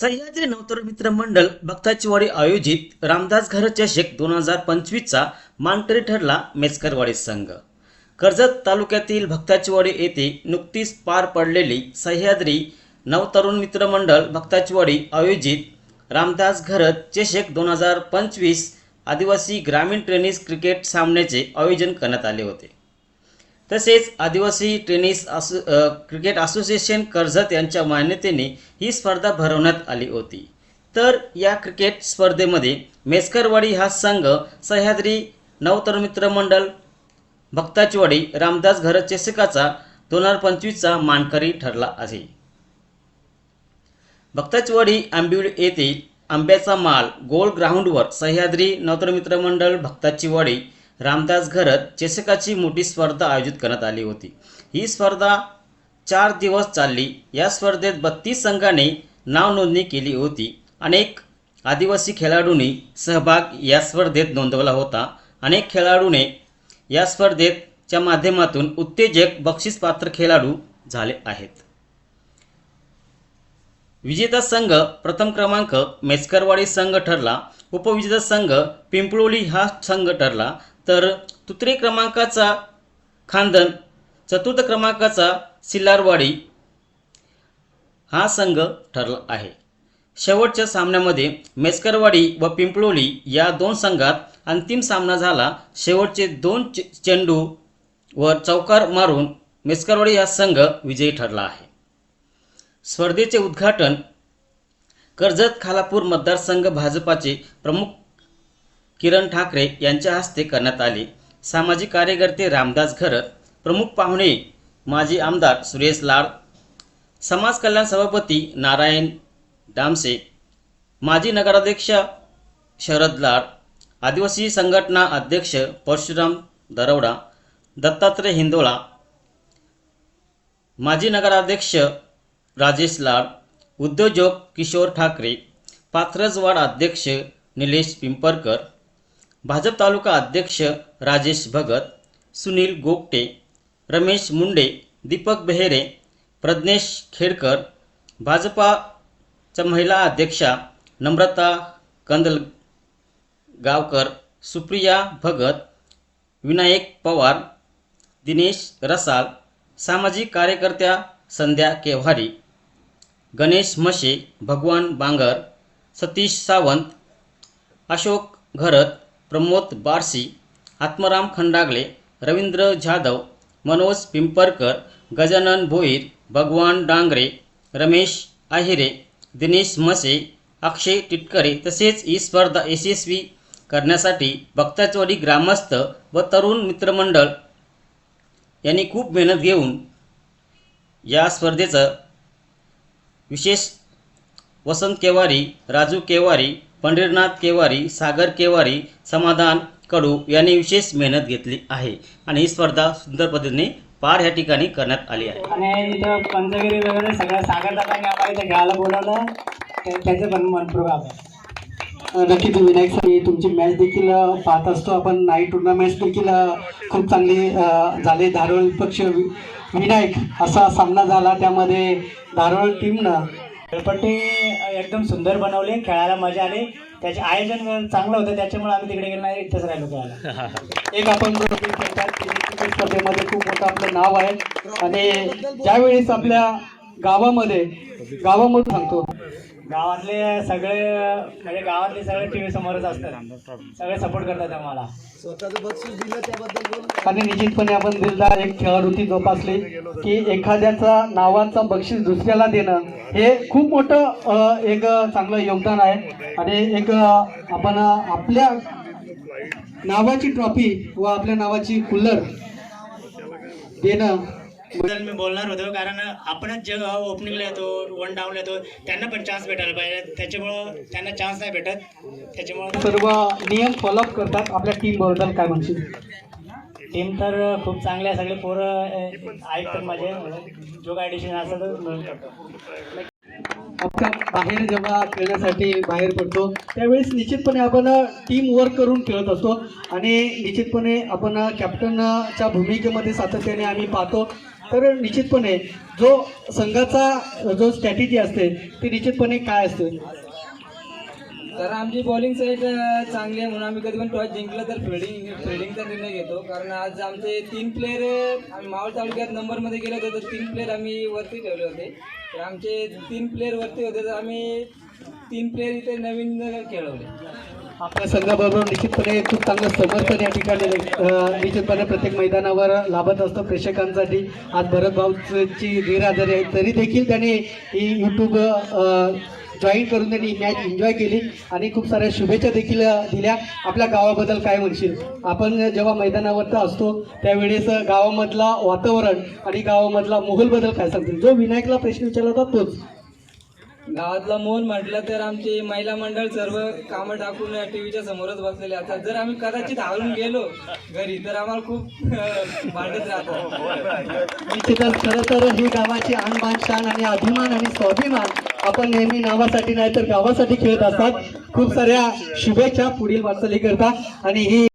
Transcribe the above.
सह्याद्री नवतरुण मित्र मंडळ भक्ताचीवाडी आयोजित रामदास घर चषक दोन हजार पंचवीसचा मानकरी ठरला मेचकरवाडी संघ. कर्जत तालुक्यातील भक्ताचीवाडी येथे नुकतीच पार पडलेली सह्याद्री नवतरुण मित्र मंडळ भक्ताचीवाडी आयोजित रामदास घरत चषक दोन हजार पंचवीस आदिवासी ग्रामीण टेनिस क्रिकेट सामन्याचे आयोजन करण्यात आले होते. तसेच आदिवासी टेनिस असो क्रिकेट असोसिएशन कर्जत यांच्या मान्यतेने ही स्पर्धा भरवण्यात आली होती. तर या क्रिकेट स्पर्धेमध्ये मेस्करवाडी हा संघ सह्याद्री नवतरुण मित्र मंडळ भक्ताचीवाडी रामदास घर चषकाचा दोन हजार पंचवीसचा मानकरी ठरला आहे. भक्ताचीवाडी आंबिवली येथे आंब्याचा माल गोल ग्राउंडवर सह्याद्री नवतरुण मित्र मंडळ भक्ताचीवाडी रामदास घरत चषकाची मोठी स्पर्धा आयोजित करण्यात आली होती. ही स्पर्धा चार दिवस चालली. या स्पर्धेत बत्तीस संघाने नाव नोंदणी केली होती. अनेक आदिवासी खेळाडूंनी सहभाग या स्पर्धेत नोंदवला होता. अनेक खेळाडूने या स्पर्धेच्या माध्यमातून उत्तेजक बक्षीसपात्र खेळाडू झाले आहेत. विजेता संघ प्रथम क्रमांक मेस्करवाडी संघ ठरला. उपविजेता संघ पिंपळोली हा संघ ठरला. तर तुत्रे क्रमांकाचा खांदन चतुर्थ क्रमांकाचा सिल्लारवाडी हा संघ ठरला आहे. शेवटच्या सामन्यामध्ये मेस्करवाडी व पिंपळोली या दोन संघात अंतिम सामना झाला. शेवटचे दोन चेंडू वर चौकार मारून मेस्करवाडी हा संघ विजयी ठरला आहे. स्पर्धेचे उद्घाटन कर्जत खालापूर मतदारसंघ भाजपाचे प्रमुख किरण ठाकरे यांच्या हस्ते करण्यात आले. सामाजिक कार्यकर्ते रामदास घरत प्रमुख पाहुणे माजी आमदार सुरेश लाड समाज कल्याण सभापती नारायण डामसे माजी नगराध्यक्ष शरद लाड आदिवासी संघटना अध्यक्ष परशुराम दरवडा दत्तात्रय हिंदोळा माजी नगराध्यक्ष राजेश लाड उद्योजक किशोर ठाकरे पाथरजवाड अध्यक्ष निलेश पिंपरकर भाजप तालुका अध्यक्ष राजेश भगत सुनील गोगटे रमेश मुंडे दीपक बेहेरे प्रज्ञेश खेडकर भाजपाच्या महिला अध्यक्षा नम्रता कंदल गावकर सुप्रिया भगत विनायक पवार दिनेश रसाल सामाजिक कार्यकर्त्या संध्या केव्हारी गणेश म्हशे भगवान बांगर सतीश सावंत अशोक घरत प्रमोद बारसी आत्माराम खंडागळे रवींद्र जाधव मनोज पिंपरकर गजानन भोईर भगवान डांगरे रमेश आहिरे दिनेश मसे अक्षय टिटकरे तसेच ही स्पर्धा यशस्वी करण्यासाठी भक्ताचवाडी ग्रामस्थ व तरुण मित्रमंडळ यांनी खूप मेहनत घेऊन या स्पर्धेचं विशेष वसंत केवारी राजू केवारी पंढरीनाथ केवारी सागर केवारी समाधान कडू यांनी विशेष मेहनत घेतली आहे आणि ही स्पर्धा सुंदर पद्धतीने पार ह्या ठिकाणी करण्यात आली आहे. आणि इथं पंचगिरी वगैरे सगळ्या सागर दादांनी आम्हाला इथं घ्यायला बोलावलं. ते- त्याचे पण मनपूर्वक आभार. नक्कीच विनायक सर तुमची मॅच देखील पाहत असतो आपण. नाईट टुर्नामेंट्स देखील खूप चांगली झाले. धारोळ पक्ष वि- विनायक असा सामना झाला. त्यामध्ये धारोळ टीमनं खेळपट्टी एकदम सुंदर बनवली खेळायला मजा आली. त्याचे आयोजन चांगलं होतं त्याच्यामुळे आम्ही तिकडे गेलो नाही इथंच राहिलो खेळायला. एक आपण क्रिकेट स्पर्धेमध्ये खूप मोठं आपलं नाव आहे. आणि ज्यावेळेस आपल्या गावामध्ये गावामधून सांगतो गावातले सगळे म्हणजे गावातले सगळे टी व्ही समोरच असतात. सगळे सपोर्ट करतात आम्हाला. आणि निश्चितपणे आपण दिलदार एक खेळाडूती जोपासली की एखाद्याचा नावाचा बक्षीस दुसऱ्याला देणं हे खूप मोठं एक चांगलं योगदान आहे. आणि एक आपण आपल्या नावाची ट्रॉफी व आपल्या नावाची कुल्लर देणं बद्दल मी बोलणार होतो कारण आपणच जे ओपनिंगला येतो वन डाऊनला येतो त्यांना पण चान्स भेटायला पाहिजे. त्याच्यामुळं त्यांना चान्स नाही भेटत. त्याच्यामुळं सर्व नियम फॉलोअप करतात आपल्या टीमबद्दल काय म्हणशील? टीम तर खूप चांगली आहे सगळे पोरं ऐकतात माझे. जो काय डिसिजन असेल तर करतो आपण बाहेर जेव्हा खेळण्यासाठी बाहेर पडतो त्यावेळेस निश्चितपणे आपण टीम वर्क करून खेळत असतो. आणि निश्चितपणे आपण कॅप्टनच्या भूमिकेमध्ये सातत्याने आम्ही पाहतो. तर निश्चितपणे जो संघाचा जो स्ट्रॅटेजी असते ती निश्चितपणे काय असते? तर आमची बॉलिंग साईड चांगली आहे म्हणून आम्ही कधी पण टॉस जिंकलं तर फिल्डिंग फिल्डिंगचा निर्णय घेतो. कारण आज आमचे तीन प्लेअर आम्ही मावळ तालुक्यात नंबरमध्ये गेले होते तर तीन प्लेअर आम्ही वरती ठेवले होते. तर आमचे तीन प्लेअर वरती होते तर आम्ही तीन प्लेअर इथे नवीन खेळवले. आपल्या संघाबरोबर निश्चितपणे खूप चांगलं समर्थन या ठिकाणी निश्चितपणे प्रत्येक मैदानावर लाभत असतं प्रेक्षकांसाठी. आज भरत भाऊची गैरहजेरी आहे तरी देखील त्याने ही यूट्यूब जॉईन करून त्यांनी ही मॅच एन्जॉय केली आणि खूप साऱ्या शुभेच्छा देखील दिल्या. आपल्या गावाबद्दल काय म्हणशील? आपण जेव्हा मैदानावरचा असतो त्यावेळेस गावामधला वातावरण आणि गावामधला मोहलबद्दल काय सांगतील जो विनायकला प्रश्न विचारला होता तोच. गावातला मोल म्हटलं तर आमचे महिला मंडळ सर्व कामं टाकून टीव्हीच्या समोरच बसलेले असतात जर आम्ही कदाचित हारून गेलो घरी तर आम्हाला खूप वाटत भांडत राहतात निश्चितच खरं तर ही गावाची आन शान आणि अभिमान आणि स्वाभिमान आपण नेहमी नावासाठी नाही तर गावासाठी खेळत असतात. खूप साऱ्या शुभेच्छा पुढील वाटचाली करता आणि ही